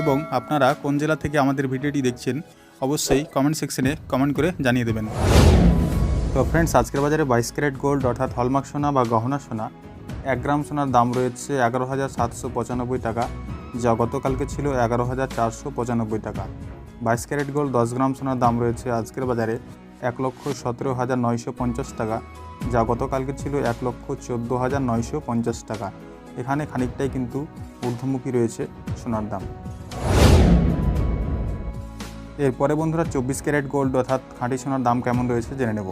এবং আপনারা কোন জেলা থেকে আমাদের ভিডিওটি দেখছেন অবশ্যই কমেন্ট সেকশনে কমেন্ট করে জানিয়ে দেবেন। তো ফ্রেন্ডস আজকের বাজারে বাইশ ক্যারেট গোল্ড অর্থাৎ হলমার্ক সোনা বা গহনা সোনা, এক গ্রাম সোনার দাম রয়েছে এগারো হাজার সাতশো পঁচানব্বই টাকা, যা গতকালকে ছিল এগারো হাজার চারশো পঁচানব্বই টাকা। বাইশ ক্যারেট গোল্ড দশ গ্রাম সোনার দাম রয়েছে আজকের বাজারে এক লক্ষ সতেরো হাজার নয়শো পঞ্চাশ টাকা, যা গতকালকে ছিল এক লক্ষ চোদ্দ হাজার নয়শো পঞ্চাশ টাকা। এখানে খানিকটাই কিন্তু ঊর্ধ্বমুখী রয়েছে সোনার দাম। এরপরে বন্ধুরা চব্বিশ ক্যারেট গোল্ড অর্থাৎ খাঁটি সোনার দাম কেমন রয়েছে জেনে নেব।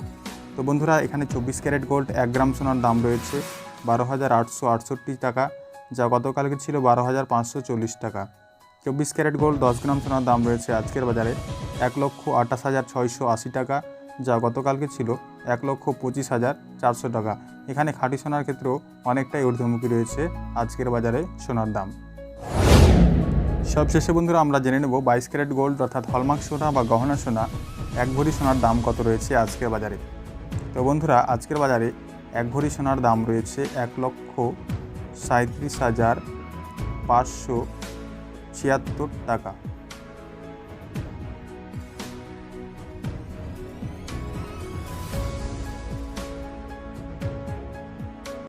তো বন্ধুরা এখানে চব্বিশ ক্যারেট গোল্ড এক গ্রাম সোনার দাম রয়েছে বারো হাজার আটশো আটষট্টি টাকা, যা গতকালকে ছিল বারো হাজার পাঁচশো চল্লিশ টাকা। চব্বিশ ক্যারেট গোল্ড দশ গ্রাম সোনার দাম রয়েছে আজকের বাজারে এক লক্ষ আঠাশ হাজার ছয়শো আশি টাকা, যা গতকালকে ছিল এক লক্ষ পঁচিশ হাজার চারশো টাকা। এখানে খাঁটি সোনার ক্ষেত্রেও অনেকটাই ঊর্ধ্বমুখী রয়েছে আজকের বাজারে সোনার দাম। সবশেষে বন্ধুরা আমরা জেনে নেব বাইশ ক্যারেট গোল্ড অর্থাৎ হলমার্ক সোনা বা গহনা সোনা, এক ভরি সোনার দাম কত রয়েছে আজকের বাজারে? তো বন্ধুরা, আজকের বাজারে এক ভরি সোনার দাম রয়েছে এক লক্ষ সাঁত্রিশ হাজার পাঁচশো ছিয়াত্তর টাকা।